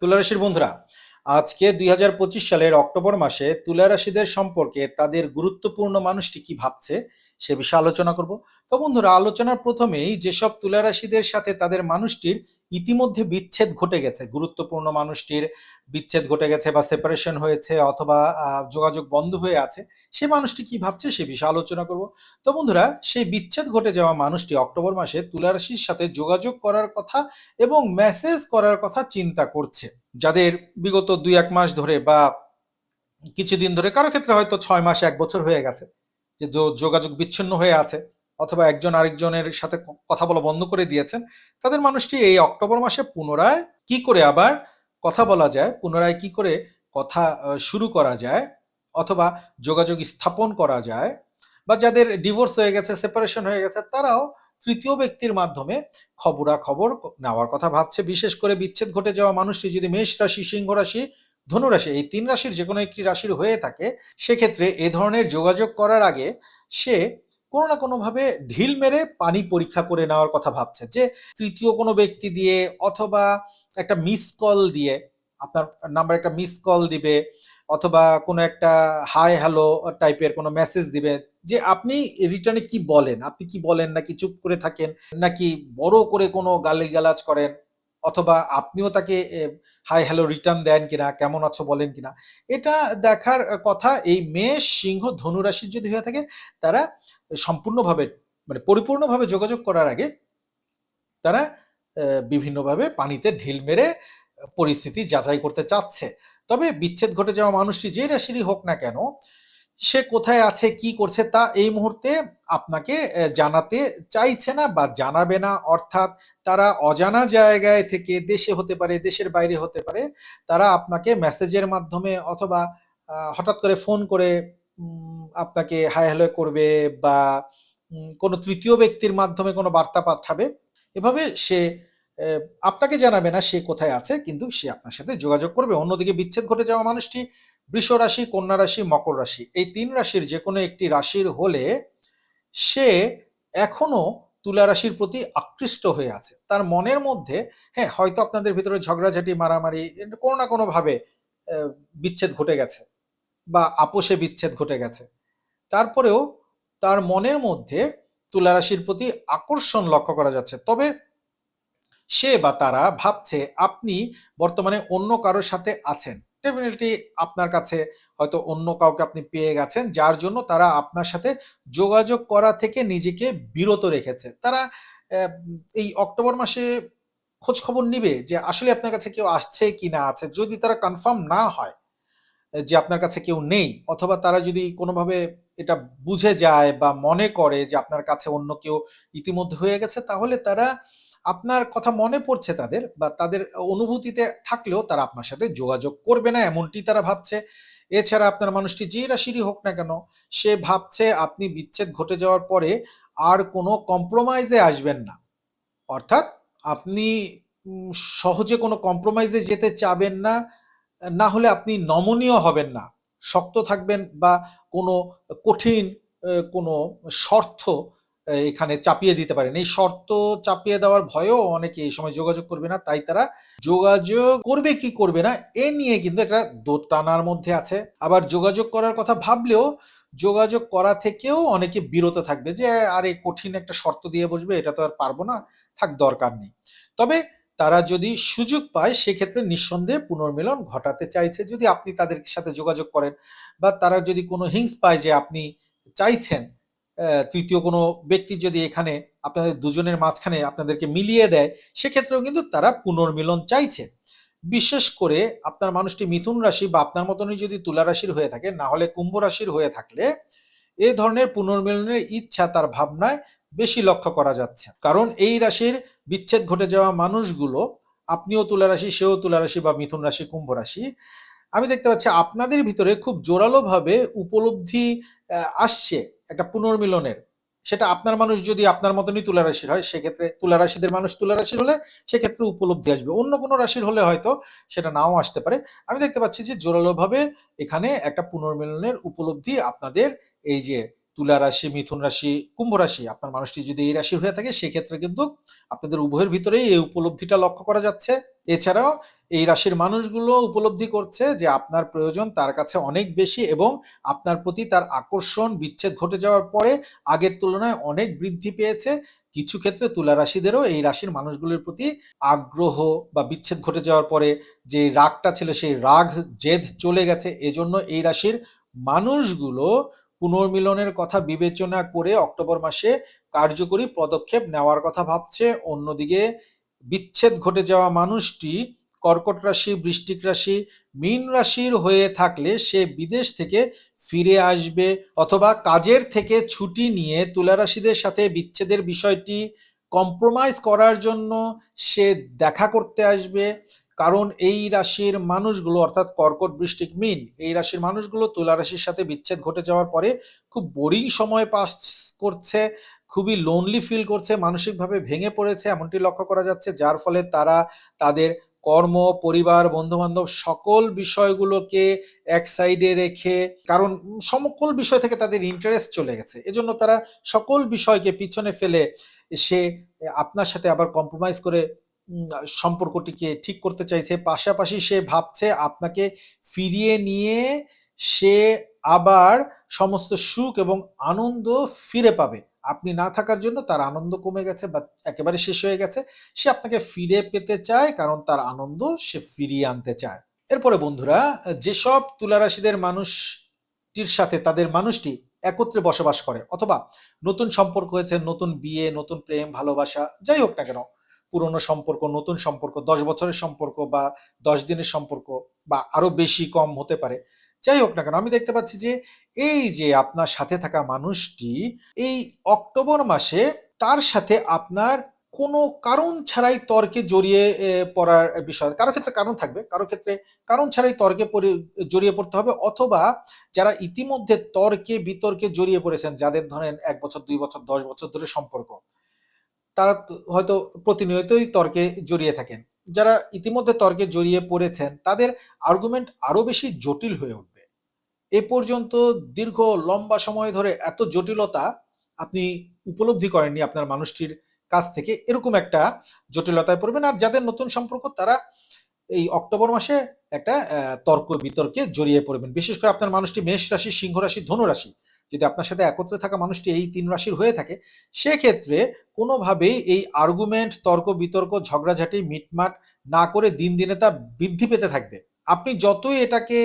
তুলারাশির বন্ধুরা, আজকে দুই হাজার পঁচিশ সালের অক্টোবর মাসে তুলারাশিদের সম্পর্কে তাদের গুরুত্বপূর্ণ মানুষটি কি ভাবছে সে বিষয়ে আলোচনা করব। তো বন্ধুরা, আলোচনার প্রথমেই যেসব তুলারাশিদের সাথে তাদের মানুষটির ইতিমধ্যে বিচ্ছেদ ঘটে গেছে, গুরুত্বপূর্ণ মানুষটির বিচ্ছেদ ঘটে গেছে বা সেপারেশন হয়েছে অথবা যোগাযোগ বন্ধ হয়ে আছে, সে মানুষটি কি ভাবছে সে বিষয়ে আলোচনা করব। তো বন্ধুরা, সেই বিচ্ছেদ ঘটে যাওয়া মানুষটি অক্টোবর মাসে তুলারাশির সাথে যোগাযোগ করার কথা এবং মেসেজ করার কথা চিন্তা করছে। যাদের বিগত দুই এক মাস ধরে বা কিছুদিন ধরে, কারও ক্ষেত্রে হয়তো ছয় মাস, এক বছর হয়ে গেছে। যে যোগাযোগ বিচ্ছিন্ন হয়ে আছে অথবা একজন আরেকজনের সাথে কথা বলা বন্ধ করে দিয়েছেন, তাদের মানুষটি এই অক্টোবর মাসে পুনরায় কি করে আবার কথা বলা যায়, পুনরায় কি করে কথা শুরু করা যায় অথবা যোগাযোগ স্থাপন করা যায় বা যাদের ডিভোর্স হয়ে গেছে, সেপারেশন হয়ে গেছে, তারাও তৃতীয় ব্যক্তির মাধ্যমে খবরাখবর নেওয়ার কথা ভাবছে। বিশেষ করে বিচ্ছেদ ঘটে যাওয়া মানুষটি যদি মেষ রাশি, সিংহ রাশি ধনু রাশি এই তিন রাশির যে কোনো একটি রাশির হয়ে থাকে, সেক্ষেত্রে এ ধরনের যোগাযোগ করার আগে সে কোনো না কোনোভাবে ঢিল মেরে পানি পরীক্ষা করে নেওয়ার কথা ভাবছে যে তৃতীয় কোনো ব্যক্তি দিয়ে অথবা একটা মিস কল দিয়ে, আপনার নাম্বার একটা মিস কল দিবে, অথবা কোনো একটা হাই হ্যালো টাইপের কোনো মেসেজ দিবে, যে আপনি রিটার্নে কি বলেন? আপনি কি বলেন? নাকি চুপ করে থাকেন? নাকি বড় করে কোনো গালিগালাজ করেন? অথবা আপনিও তাকে হাই, হ্যালো, রিটার্ন দেন কিনা, কেমন আছো, বলেন কিনা? এটা দেখার কথা এই মেষ, সিংহ, ধনু রাশির যদি হয়ে থাকে, তারা সম্পূর্ণভাবে মানে পরিপূর্ণভাবে যোগাযোগ করার আগে তারা বিভিন্নভাবে পানিতে ঢিল মেরে পরিস্থিতি যাচাই করতে চাচ্ছে। তবে বিচ্ছেদ ঘটে যাওয়া মানুষটি যে রাশিরই হোক না কেন সে কোথায় আছে, কি করছে তা এই মুহূর্তে আপনাকে জানাতে চাইছে না বা জানাবে না। অর্থাৎ তারা অজানা জায়গায় থেকে দেশে হতে পারে, দেশের বাইরে হতে পারে, তারা আপনাকে মেসেজের মাধ্যমে অথবা হঠাৎ করে ফোন করে আপনাকে হাই হ্যালো করবে বা কোনো তৃতীয় ব্যক্তির মাধ্যমে কোনো বার্তা পাঠাবে। এভাবে সে আপনাকে জানাবে না সে কোথায় আছে, কিন্তু সে আপনার সাথে যোগাযোগ করবে। অন্যদিকে বিচ্ছেদ ঘটে যাওয়া মানুষটি বৃষ রাশি, কন্যা রাশি, মকর রাশি। এই তিন রাশির যে কোনো একটি রাশির হলে সে এখনও তুলা রাশির প্রতি আকৃষ্ট হয়ে আছে। তার মনের মধ্যে হ্যাঁ হয়তো আপনাদের ভিতরে ঝগড়াঝাটি, মারামারি, কোনো না কোনোভাবে বিচ্ছেদ ঘটে গেছে বা আপোষে বিচ্ছেদ ঘটে গেছে। তারপরেও তার মনের মধ্যে তুলা রাশির প্রতি আকর্ষণ লক্ষ্য করা যাচ্ছে। তবে সে বা তারা ভাবছে, আপনি বর্তমানে অন্য কারোর সাথে আছেন। ডেফিনেটলি আপনার কাছে হয়তো অন্য কাউকে আপনি পেয়ে গেছেন, যার জন্য তারা আপনার সাথে যোগাযোগ করা থেকে নিজেকে বিরত রেখেছে। তারা এই অক্টোবর মাসে খোঁজ খবর নিবে যে আসলে আপনার কাছে কেউ আসছে কি না আছে। যদি তারা কনফার্ম না হয় যে আপনার কাছে কেউ নেই, অথবা তারা যদি কোনোভাবে এটা বুঝে যায় বা মনে করে যে আপনার কাছে অন্য কেউ ইতিমধ্যে হয়ে গেছে, তাহলে তারা আপনার কথা মনে পড়ছে তাদের বা তাদের অনুভূতিতে থাকলেও তারা আপনার সাথে যোগাযোগ করবে না, এমনটি তারা ভাবছে। এছাড়া আপনার মানুষটি যে রাশিরই হোক না কেন, সে ভাবছে আপনি বিচ্ছেদ ঘটে যাওয়ার পরে আর কোনো কম্প্রোমাইজে আসবেন না। অর্থাৎ আপনি সহজে কোনো কম্প্রোমাইজে যেতে চাবেন না না হলে আপনি নমনীয় হবেন না। শক্ত থাকবেন বা কোনো কঠিন কোনো শর্ত এখানে চাপিয়ে দিতে পারেন। এই শর্ত চাপিয়ে দেওয়ার ভয়েও অনেকে এই সময় যোগাযোগ করবে না, তাই তারা যোগাযোগ করবে কি করবে না, এ নিয়ে কিন্তু একটা দোটানার মধ্যে আছে। আবার যোগাযোগ করার কথা ভাবলেও যোগাযোগ করা থেকেও অনেকে বিরত থাকবে যে, আরে, কঠিন একটা শর্ত দিয়ে বসবে, এটা তো আর পারব না, থাক, দরকার নেই। তবে তারা যদি সুযোগ পায়, সেক্ষেত্রে নিঃসন্দেহে পুনর্মিলন ঘটাতে চাইছে যদি আপনি তাদের সাথে যোগাযোগ করেন। বা তারা যদি কোনো হিংস পায় যে, আপনি চাইছেন তৃতীয় কোনো ব্যক্তি যদি এখানে আপনাদের দুজনের মাঝখানে আপনাদেরকে মিলিয়ে দেয়, সেক্ষেত্রেও কিন্তু তারা পুনর্মিলন চাইছে। বিশেষ করে আপনার মানুষটি মিথুন রাশি বা আপনার মতনই যদি তুলা রাশির হয়ে থাকে, না হলে কুম্ভ রাশির হয়ে থাকলে এ ধরনের পুনর্মিলনের ইচ্ছা তার ভাবনায় বেশি লক্ষ্য করা যাচ্ছে। কারণ এই রাশির বিচ্ছেদ ঘটে যাওয়া মানুষগুলো, আপনিও তুলা রাশি, সেও তুলা রাশি বা মিথুন রাশি, কুম্ভ রাশি আমি দেখতে পাচ্ছি আপনাদের ভিতরে খুব জোরালোভাবে উপলব্ধি আসছে একটা পুনর্মিলনের। সেটা আপনার মানুষ যদি আপনার মতনই তুলা রাশির হয়, সেক্ষেত্রে তুলা রাশিদের মানুষ তুলা রাশির হলে সেক্ষেত্রে উপলব্ধি আসবে। অন্য কোনো রাশির হলে হয়তো সেটা নাও আসতে পারে। আমি দেখতে পাচ্ছি যে জোরালোভাবে এখানে একটা পুনর্মিলনের উপলব্ধি আপনাদের, এই যে তুলা রাশি, মিথুন রাশি, কুম্ভ রাশি, আপনার মানুষটি যদি এই রাশির হয়ে থাকে, সেক্ষেত্রে কিন্তু আপনাদের উভয়ের ভিতরেই এই উপলব্ধিটা লক্ষ্য করা যাচ্ছে। এছাড়াও এই রাশির মানুষগুলো উপলব্ধি করছে যে আপনার প্রয়োজন তার কাছে অনেক বেশি এবং আপনার প্রতি তার আকর্ষণ, বিচ্ছেদ ঘটে যাওয়ার পরে আগের তুলনায় অনেক বৃদ্ধি পেয়েছে। কিছু ক্ষেত্রে তুলা রাশিদেরও এই রাশির মানুষগুলোর প্রতি আগ্রহ বা বিচ্ছেদ ঘটে যাওয়ার পরে যে রাগটা ছিল, সেই রাগ, জেদ চলে গেছে। এজন্য এই রাশির মানুষগুলো পুনর্মিলনের কথা বিবেচনা করে অক্টোবর মাসে কার্যকরী পদক্ষেপ নেওয়ার কথা ভাবছে। অন্যদিকে বিচ্ছেদ ঘটে যাওয়া মানুষটি কর্কট রাশি বৃষ্টিক রাশি, মীন রাশির হয়ে থাকলে সে বিদেশ থেকে ফিরে আসবে অথবা কাজের থেকে ছুটি নিয়ে তুলা রাশিদের সাথে বিচ্ছেদের বিষয়টি কম্প্রোমাইজ করার জন্য সে দেখা করতে আসবে। কারণ এই রাশির মানুষগুলো, অর্থাৎ কর্কট বৃষ্টিক মিন, এই রাশির মানুষগুলো তুলা রাশির সাথে বিচ্ছেদ ঘটে যাওয়ার পরে খুব বোরিং সময় পাস করছে, খুবই লোনলি ফিল করছে, মানসিকভাবে ভেঙে পড়েছে, এমনটি লক্ষ্য করা যাচ্ছে, যার ফলে তারা তাদের কর্ম, পরিবার, বন্ধুবান্ধব সকল বিষয়গুলোকে এক সাইডে রেখে, কারণ সকল বিষয় থেকে তাদের ইন্টারেস্ট চলে গেছে। এজন্য তারা সকল বিষয়কে পিছনে ফেলে সে আপনার সাথে আবার কম্প্রোমাইজ করে সম্পর্কটিকে ঠিক করতে চাইছে। পাশাপাশি সে ভাবছে আপনাকে ফিরিয়ে নিয়ে সে আবার সমস্ত সুখ এবং আনন্দ ফিরে পাবে। আপনি না থাকার জন্য তার আনন্দ কমে গেছে বা একেবারে শেষ হয়ে গেছে। সে আপনাকে ফিরে পেতে চায় কারণ তার আনন্দ সে ফিরিয়ে আনতে চায়। এরপরে বন্ধুরা, যেসব তুলারাশিদের মানুষটির সাথে তাদের মানুষটি একত্রে বসবাস করে অথবা নতুন সম্পর্ক হয়েছে, নতুন বিয়ে, নতুন প্রেম, ভালোবাসা, যাই হোক না কেন পুরনো সম্পর্ক, নতুন সম্পর্ক, দশ বছরের সম্পর্ক বা দশ দিনের সম্পর্ক বা আরও বেশি কম হতে পারে। যাই হোক না কেন, আমি দেখতে পাচ্ছি যে এই যে আপনার সাথে থাকা মানুষটি, এই অক্টোবর মাসে তার সাথে আপনার কোনো কারণ ছাড়াই তর্কে জড়িয়ে পড়ার বিষয়, কারও ক্ষেত্রে কারণ থাকবে, কারও ক্ষেত্রে কারণ ছাড়াই তর্কে জড়িয়ে পড়তে হবে অথবা যারা ইতিমধ্যে তর্কে বিতর্কে জড়িয়ে পড়েছেন, যাদের ধরেন এক বছর, দুই বছর, দশ বছর ধরে সম্পর্ক তারা হয়তো প্রতিনিয়তই তর্কে জড়িয়ে থাকেন। যারা ইতিমধ্যে তর্কে জড়িয়ে পড়েছেন, তাদের আর্গুমেন্ট আরও বেশি জটিল হয়ে উঠবে। এ পর্যন্ত দীর্ঘ, লম্বা সময় ধরে এত জটিলতা আপনি উপলব্ধি করেননি আপনার মানুষটির কাছ থেকে। এরকম একটা জটিলতায় পড়বেন। আর যাদের নতুন সম্পর্ক, তারা এই অক্টোবর মাসে একটা তর্ক বিতর্কে জড়িয়ে পড়বেন। বিশেষ করে আপনার মানুষটি মেষ রাশি, সিংহ রাশি, ধনু রাশি। যদি আপনার সাথে একত্রে থাকা মানুষটি এই তিন রাশির হয়ে থাকে, সেক্ষেত্রে কোনোভাবেই এই আর্গুমেন্ট তর্ক, বিতর্ক, ঝগড়াঝাটি, মিটমাট না করে দিন দিনে তা বৃদ্ধি পেতে থাকবে। আপনি যতই এটাকে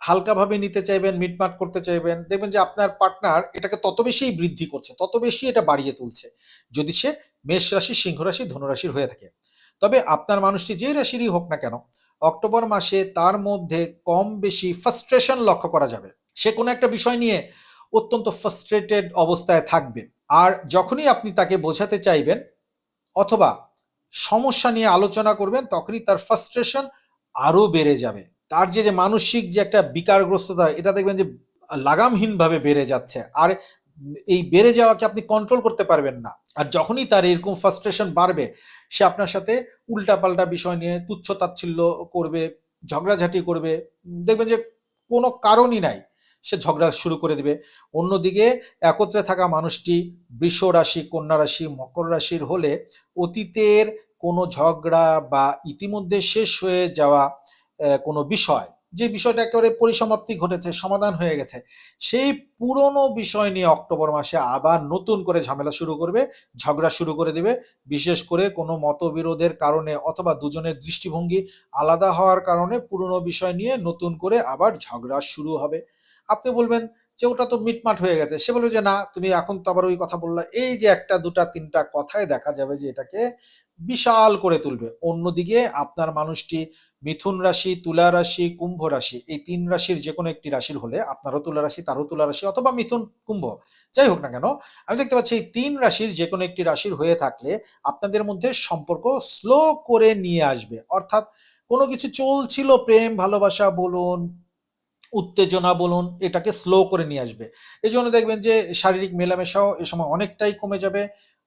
হালকাভাবে নিতে চাইবেন, মিটমাট করতে চাইবেন, দেখবেন যে আপনার পার্টনার এটাকে তত বেশি বৃদ্ধি করছে, তত বেশি এটা বাড়িয়ে তুলছে, যদি সে মেষ রাশি, সিংহ রাশি ধনুরাশির হয়ে থাকে। তবে আপনার মানুষটি যে রাশিরই হোক না কেন, অক্টোবর মাসে তার মধ্যে কম বেশি ফ্রাস্ট্রেশন লক্ষ্য করা যাবে। সে কোনো একটা বিষয় নিয়ে অত্যন্ত ফ্রাস্ট্রেটেড অবস্থায় থাকবে আর যখনই আপনি তাকে বোঝাতে চাইবেন অথবা সমস্যা নিয়ে আলোচনা করবেন, তখনই তার ফ্রাস্ট্রেশন আরও বেড়ে যাবে। তার যে যে মানসিক যে একটা বিকারগ্রস্ততা, এটা দেখবেন যে লাগামহীনভাবে বেড়ে যাচ্ছে। আর এই বেড়ে যাওয়াকে আপনি কন্ট্রোল করতে পারবেন না। আর যখনই তার এরকম ফ্রাস্ট্রেশন বাড়বে, সে আপনার সাথে উল্টাপাল্টা বিষয় নিয়ে তুচ্ছ তাচ্ছিল্য করবে, ঝগড়াঝাটি করবে। দেখবেন যে কোনো কারণই নাই। সে ঝগড়া শুরু করে দিবে। অন্যদিকে একত্রে থাকা মানুষটি বৃষ রাশি, কন্যা রাশি, মকর রাশির হলে অতীতের কোনো ঝগড়া বা ইতিমধ্যে শেষ হয়ে যাওয়া কোনো বিষয়, যে বিষয়টা একেবারে পরিসমাপ্তি ঘটেছে, সমাধান হয়ে গেছে, সেই পুরনো বিষয় নিয়ে অক্টোবর মাসে আবার নতুন করে ঝামেলা শুরু করবে, ঝগড়া শুরু করে দিবে। বিশেষ করে কোনো মতবিরোধের কারণে অথবা দুজনের দৃষ্টিভঙ্গি আলাদা হওয়ার কারণে পুরনো বিষয় নিয়ে নতুন করে আবার ঝগড়া শুরু হবে। আপনি বলবেন যে ওটা তো মিটমাট হয়ে গেছে। সে বলবে যে, না, তুমি এখন তো আবার ওই কথা বললা। এই যে একটা, দুটা, তিনটা কথায় দেখা যাবে যে এটাকে বিশাল করে তুলবে। অন্যদিকে আপনার মানুষটি মিথুন রাশি, তুলা রাশি, কুম্ভ রাশি, এই তিন রাশির যে কোনো একটি রাশির হলে আপনারও তুলা রাশি, তারও তুলা রাশি অথবা মিথুন, কুম্ভ, যাই হোক না কেন, আমি দেখতে পাচ্ছি এই তিন রাশির যে কোনো একটি রাশির হয়ে থাকলে আপনাদের মধ্যে সম্পর্ক স্লো করে নিয়ে আসবে। অর্থাৎ কোনো কিছু চলছিল, প্রেম, ভালোবাসা, বলুন উত্তেজনা বলুন, এটাকে স্লো করে নিয়ে আসবে। এই জন্য দেখবেন যে শারীরিক মেলামেশাও এ সময় অনেকটাই কমে যাবে।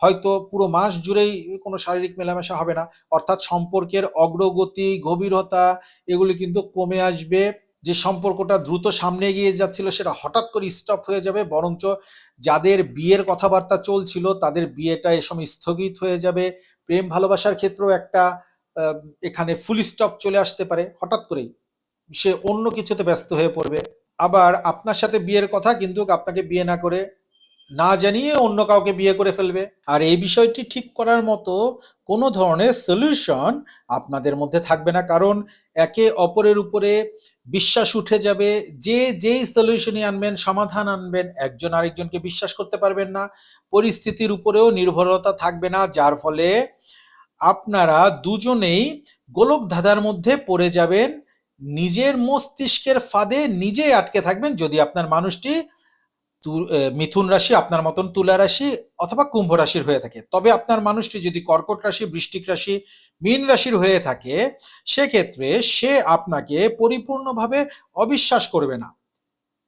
হয়তো পুরো মাস জুড়েই কোনো শারীরিক মেলামেশা হবে না। অর্থাৎ সম্পর্কের অগ্রগতি, গভীরতা এগুলি কিন্তু কমে আসবে। যে সম্পর্কটা দ্রুত সামনে এগিয়ে যাচ্ছিল সেটা হঠাৎ করে স্টপ হয়ে যাবে। বরঞ্চ যাদের বিয়ের কথাবার্তা চলছিল তাদের বিয়েটা এ সময় স্থগিত হয়ে যাবে। প্রেম ভালোবাসার ক্ষেত্রেও একটা এখানে ফুল স্টপ চলে আসতে পারে, হঠাৎ করেই। সে অন্য কিছুতে ব্যস্ত হয়ে পড়বে। আবার আপনার সাথে বিয়ের কথা কিন্তু আপনাকে বিয়ে না করে না জানিয়ে অন্য কাউকে বিয়ে করে ফেলবে। আর এই বিষয়টি ঠিক করার মতো কোনো ধরনের সলিউশন আপনাদের মধ্যে থাকবে না। কারণ একে অপরের উপরে বিশ্বাস উঠে যাবে। যে যেই সলিউশনই আনবেন, সমাধান আনবেন, একজন আরেকজনকে বিশ্বাস করতে পারবেন না। পরিস্থিতির উপরেও নির্ভরতা থাকবে না, যার ফলে আপনারা দুজনেই গোলক ধাঁধার মধ্যে পড়ে যাবেন। নিজের মস্তিষ্কের ফাঁদে নিজেই আটকে থাকবেন যদি আপনার মানুষটি মিথুন রাশি, আপনার মতন তুলা রাশি অথবা কুম্ভ রাশির হয়ে থাকে। তবে আপনার মানুষটি যদি কর্কট রাশি, বৃষ্টিক রাশি, মীন রাশির হয়ে থাকে, সেক্ষেত্রে সে আপনাকে পরিপূর্ণভাবে অবিশ্বাস করবে না।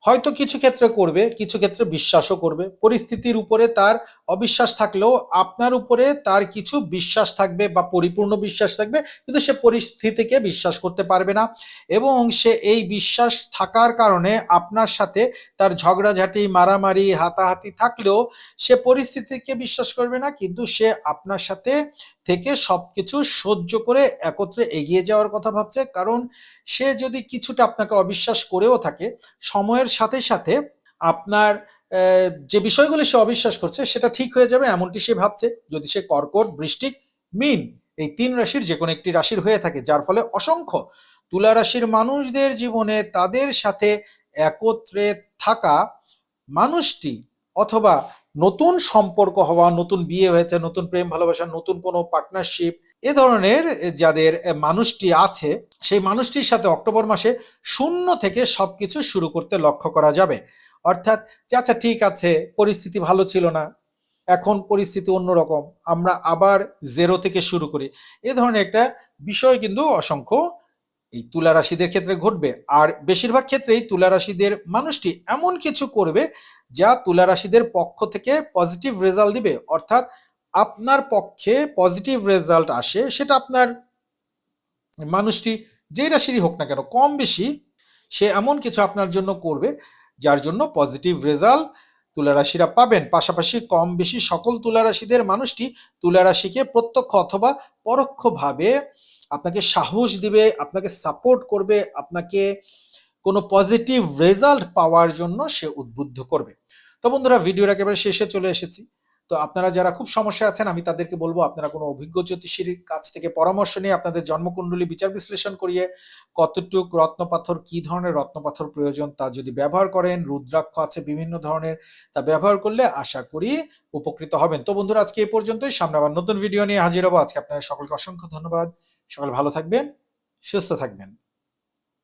হয়তো কিছু ক্ষেত্রে করবে, কিছু ক্ষেত্রে বিশ্বাসও করবে। পরিস্থিতির উপরে তার অবিশ্বাস থাকলেও আপনার উপরে তার কিছু বিশ্বাস থাকবে বা পরিপূর্ণ বিশ্বাস থাকবে, কিন্তু সে পরিস্থিতিকে বিশ্বাস করতে পারবে না এবং সে এই বিশ্বাস থাকার কারণে আপনার সাথে তার ঝগড়াঝাটি, মারামারি, হাতাহাতি থাকলেও সে পরিস্থিতিকে বিশ্বাস করবে না, কিন্তু সে আপনার সাথে থেকে সবকিছু সহ্য করে একত্রে এগিয়ে যাওয়ার কথা ভাবছে। কারণ সে যদি কিছুটা আপনাকে অবিশ্বাস করেও থাকে, সময়ের সাথে সাথে আপনার যে বিষয়গুলি সে অবিশ্বাস করছে, সেটা ঠিক হয়ে যাবে এমনটি সে ভাবছে। যদি সে কর্কট, বৃষ্টিক, মিন, এই তিন রাশির যে কোনো একটি রাশির হয়ে থাকে, যার ফলে অসংখ্য তুলা রাশির মানুষদের জীবনে তাদের সাথে একত্রে থাকা মানুষটি অথবা নতুন সম্পর্ক হওয়া, নতুন বিয়ে হয়েছে, নতুন প্রেম, ভালোবাসা, নতুন কোনো পার্টনারশিপ এ ধরনের যাদের মানুষটি আছে, সেই মানুষটির সাথে অক্টোবর মাসে শূন্য থেকে সব কিছু শুরু করতে লক্ষ্য করা যাবে। অর্থাৎ আচ্ছা ঠিক আছে, পরিস্থিতি ভালো ছিল না, এখন পরিস্থিতি অন্যরকম, আমরা আবার জেরো থেকে শুরু করি। এ ধরনের একটা বিষয় কিন্তু অসংখ্য এই তুলা রাশিদের ক্ষেত্রে ঘটবে। আর বেশিরভাগ ক্ষেত্রেই তুলা রাশিদের মানুষটি এমন কিছু করবে যা তুলা রাশিদের পক্ষ থেকে পজিটিভ রেজাল্ট দিবে, অর্থাৎ আপনার পক্ষে পজিটিভ রেজাল্ট আসে সেটা আপনার মানুষটি যেই রাশিরই হোক না কেন, কম বেশি সে এমন কিছু আপনার জন্য করবে যার জন্য পজিটিভ রেজাল্ট তুলা রাশিরা পাবেন। পাশাপাশি কম বেশি সকল তুলা রাশিদের মানুষটি তুলা রাশিকে প্রত্যক্ষ অথবা পরোক্ষভাবে আপনাকে সাহস দিবে, আপনাকে সাপোর্ট করবে, আপনাকে কোনো পজিটিভ রেজাল্ট পাওয়ার জন্য সে উদ্বুদ্ধ করবে। তো বন্ধুরা, ভিডিওর একেবারে শেষে চলে এসেছি। তো আপনারা যারা খুব সমস্যা আছেন, আমি তাদেরকে বলব, আপনারা কোনো অভিজ্ঞ জ্যোতিষীর কাছ থেকে পরামর্শ নিয়ে আপনাদের জন্মকুণ্ডলী বিচার বিশ্লেষণ করিয়ে কতটুক রত্নপাথর কি ধরনের রত্নপাথর প্রয়োজন তা যদি ব্যবহার করেন, রুদ্রাক্ষ আছে বিভিন্ন ধরনের, তা ব্যবহার করলে আশা করি উপকৃত হবেন। তো বন্ধুরা, আজকে এই পর্যন্তই। সামনে আবার নতুন ভিডিও নিয়ে হাজির হব। আজকে আপনাদের সকলকে অসংখ্য ধন্যবাদ। সকলে ভালো থাকবেন, সুস্থ থাকবেন।